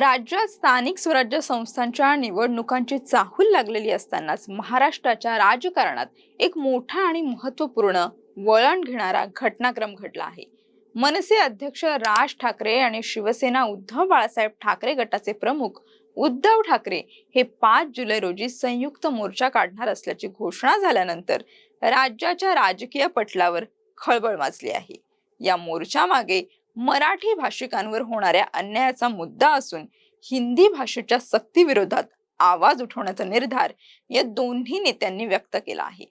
राज्यात स्थानिक स्वराज्य संस्थांच्या निवडणुकांची चाहूल लागलेली असतानाच महाराष्ट्राच्या राजकारणात एक मोठा आणि महत्त्वपूर्ण वळण घेणारा घटनाक्रम घडला आहे. मनसे अध्यक्ष राज ठाकरे आणि शिवसेना उद्धव बाळासाहेब ठाकरे गटाचे प्रमुख उद्धव ठाकरे हे पाच जुलै रोजी संयुक्त मोर्चा काढणार असल्याची घोषणा झाल्यानंतर राज्याच्या राजकीय पटलावर खळबळ माजली आहे. या मोर्चामागे मराठी भाषिकांवर होणाऱ्या अन्यायाचा मुद्दा असून हिंदी भाषेच्या सक्तीविरोधात आवाज उठवण्याचा निर्धार या दोन्ही नेत्यांनी व्यक्त केला आहे.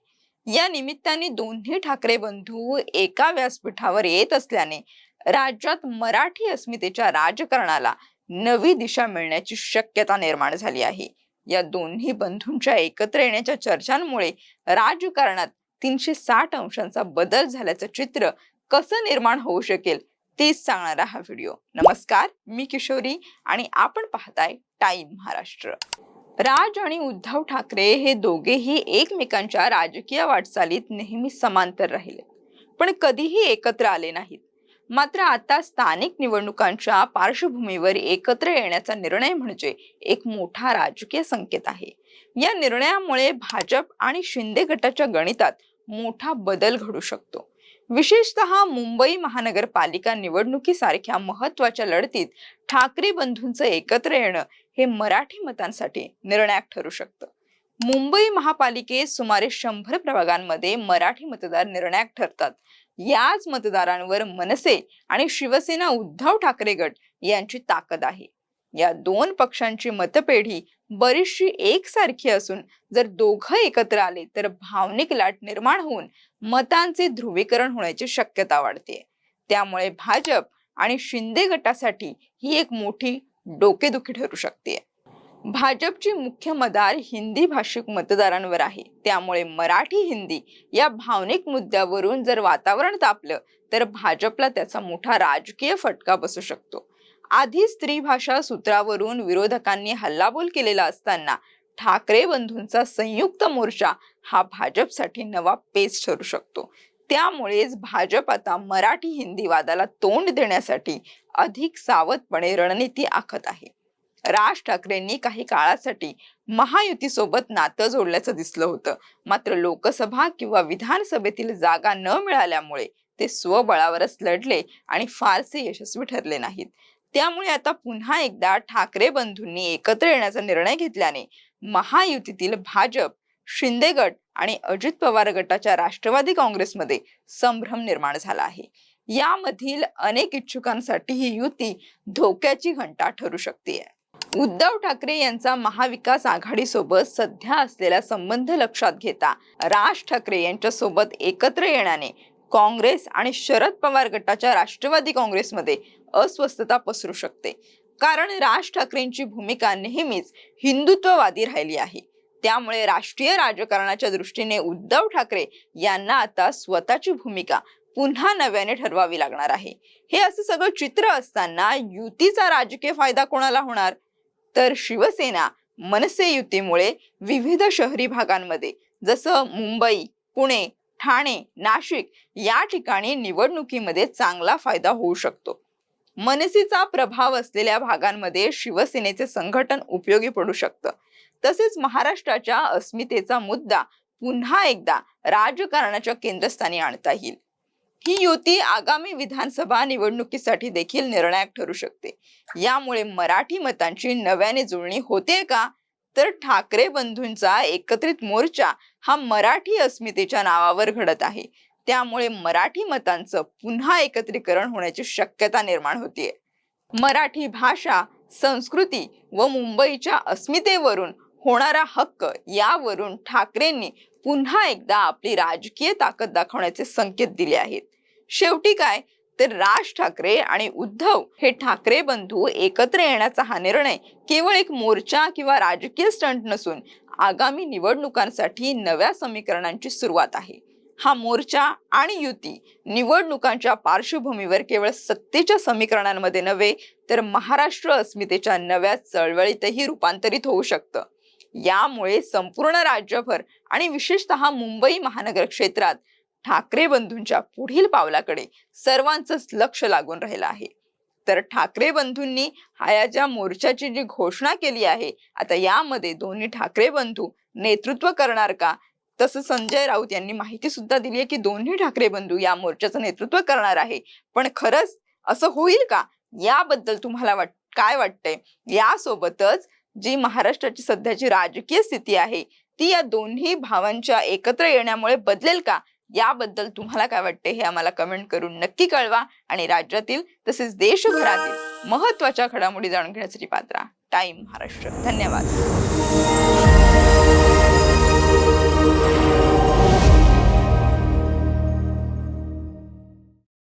या निमित्ताने दोन्ही ठाकरे बंधू एका व्यासपीठावर येत असल्याने राज्यात मराठी अस्मितेच्या राजकारणाला नवी दिशा मिळण्याची शक्यता निर्माण झाली आहे. या दोन्ही बंधूंच्या एकत्र येण्याच्या चर्चांमुळे राजकारणात तीनशे साठ अंशांचा बदल झाल्याचं चित्र कसं निर्माण होऊ शकेल तेच सांगणारा हा व्हिडिओ. नमस्कार मी किशोरी आणि आपण पाहताय टाइम महाराष्ट्र. राज आणि उद्धव ठाकरे हे दोघेही एकमेकांच्या राजकीय वाटचालीत नेहमी समांतर राहिले. पण कधीही एकत्र आले नाहीत. मात्र आता स्थानिक निवडणुकांच्या पार्श्वभूमीवर एकत्र येण्याचा निर्णय म्हणजे एक मोठा राजकीय संकेत आहे. या निर्णयामुळे भाजप आणि शिंदे गटाच्या गणितात मोठा बदल घडू शकतो. विशेषतः मुंबई महानगरपालिका निवडणुकीसारख्या महत्त्वाच्या लढतीत ठाकरे बंधूंचं एकत्र येणं हे मराठी मतांसाठी निर्णायक ठरू शकतं. मुंबई महापालिकेत सुमारे शंभर प्रभागांमध्ये मराठी मतदार निर्णायक ठरतात. याच मतदारांवर मनसे आणि शिवसेना उद्धव ठाकरे गट यांची ताकद आहे. या दोन पक्षांची मतपेढी बरीचशी एकसारखी असून जर दोघं एकत्र आले तर भावनिक लाट निर्माण होऊन मतांचे ध्रुवीकरण होण्याची शक्यता वाढते. त्यामुळे भाजप आणि शिंदे गटासाठी ही एक मोठी डोकेदुखी ठरू शकते. भाजपची मुख्य मदार हिंदी भाषिक मतदारांवर आहे. त्यामुळे मराठी हिंदी या भावनिक मुद्द्यावरून जर वातावरण तापलं तर भाजपला त्याचा मोठा राजकीय फटका बसू शकतो. आधी स्त्री भाषा सूत्रावरून विरोधकांनी हल्लाबोल केलेला असताना ठाकरे बंधूंचा संयुक्त मोर्चा हा भाजपसाठी नवा पेच ठरू शकतो. त्यामुळेच भाजप आता मराठी हिंदी वादाला तोंड देण्यासाठी अधिक सावधपणे रणनीती आखत आहे. राज ठाकरेंनी काही काळासाठी महायुती सोबत नातं जोडल्याचं दिसलं होतं. मात्र लोकसभा किंवा विधानसभेतील जागा न मिळाल्यामुळे ते स्वबळावरच लढले आणि फारसे यशस्वी ठरले नाहीत. त्यामुळे आता पुन्हा एकदा ठाकरे बंधूंनी एकत्र येण्याचा निर्णय घेतल्याने महायुतीतील भाजप शिंदे गट आणि अजित पवार गटाच्या राष्ट्रवादी काँग्रेसमध्ये संभ्रम निर्माण झाला आहे. यामधील अनेक इच्छुकांसाठी ही युती धोक्याची घंटा ठरू शकते उद्धव ठाकरे यांचा महाविकास आघाडी सोबत सध्या असलेला संबंध लक्षात घेता राज ठाकरे यांच्या सोबत एकत्र येण्याने काँग्रेस आणि शरद पवार गटाच्या राष्ट्रवादी काँग्रेसमध्ये अस्वस्थता पसरू शकते. कारण राज ठाकरेंची भूमिका नेहमीच हिंदुत्ववादी राहिली आहे. त्यामुळे राष्ट्रीय राजकारणाच्या दृष्टीने उद्धव ठाकरे यांना आता स्वतःची भूमिका पुन्हा नव्याने ठरवावी लागणार आहे. हे असं सगळं चित्र असताना युतीचा राजकीय फायदा कोणाला होणार? तर शिवसेना मनसे युतीमुळे विविध शहरी भागांमध्ये जसं मुंबई पुणे ठाणे नाशिक या ठिकाणी निवडणुकीमध्ये चांगला फायदा होऊ शकतो. मनसेचा प्रभाव असलेल्या भागांमध्ये शिवसेनेचे संघटन उपयोगी पडू शकतं. तसेच महाराष्ट्राच्या अस्मितेचा मुद्दा पुन्हा एकदा राजकारणाच्या केंद्रस्थानी आणता येईल. ही युती आगामी विधानसभा निवडणुकीसाठी देखील निर्णायक ठरू शकते. यामुळे मराठी मतांची नव्याने जुळणी होते का? तर ठाकरे बंधूंचा एकत्रित मोर्चा हा मराठी अस्मितेच्या नावावर घडत आहे. त्यामुळे मराठी मतांचं पुन्हा एकत्रीकरण होण्याची शक्यता निर्माण होतीये. मराठी भाषा संस्कृती व मुंबईच्या अस्मितेवरून होणारा हक्क यावरून ठाकरेंनी पुन्हा एकदा आपली राजकीय ताकद दाखवण्याचे संकेत दिले आहेत. शेवटी काय? तर राज ठाकरे आणि उद्धव हे ठाकरे बंधू एकत्र येण्याचा हा निर्णय केवळ एक मोर्चा किंवा राजकीय स्टंट नसून आगामी निवडणुकांसाठी नव्या समीकरणांची सुरुवात आहे. हा मोर्चा आणि युती निवडणुकांच्या पार्श्वभूमीवर केवळ सत्तेच्या समीकरणांमध्ये नव्हे तर महाराष्ट्र अस्मितेच्या नव्या चळवळीतही रूपांतरित होऊ शकतं. यामुळे संपूर्ण राज्यभर आणि विशेषतः मुंबई महानगर क्षेत्रात ठाकरे बंधूंच्या पुढील पावलाकडे सर्वांचंच लक्ष लागून राहिलं आहे. तर ठाकरे बंधूंनी हायाच्या मोर्चाची जी घोषणा केली आहे आता यामध्ये दोन्ही ठाकरे बंधू नेतृत्व करणार का? तसं संजय राऊत यांनी माहिती सुद्धा दिली आहे की दोन्ही ठाकरे बंधू या मोर्चाचं नेतृत्व करणार आहे. पण खरंच असं होईल का? याबद्दल तुम्हाला वाट काय वाटतंय? यासोबतच जी महाराष्ट्राची सध्याची राजकीय स्थिती आहे ती या दोन्ही भावांच्या एकत्र येण्यामुळे बदलेल का? याबद्दल तुम्हाला काय वाटते हे आम्हाला कमेंट करून नक्की कळवा. आणि राज्यातील तसेच देशभरातील महत्त्वाच्या घडामोडी जाणून घेण्यासाठी पात्रा. टाइम महाराष्ट्र. धन्यवाद.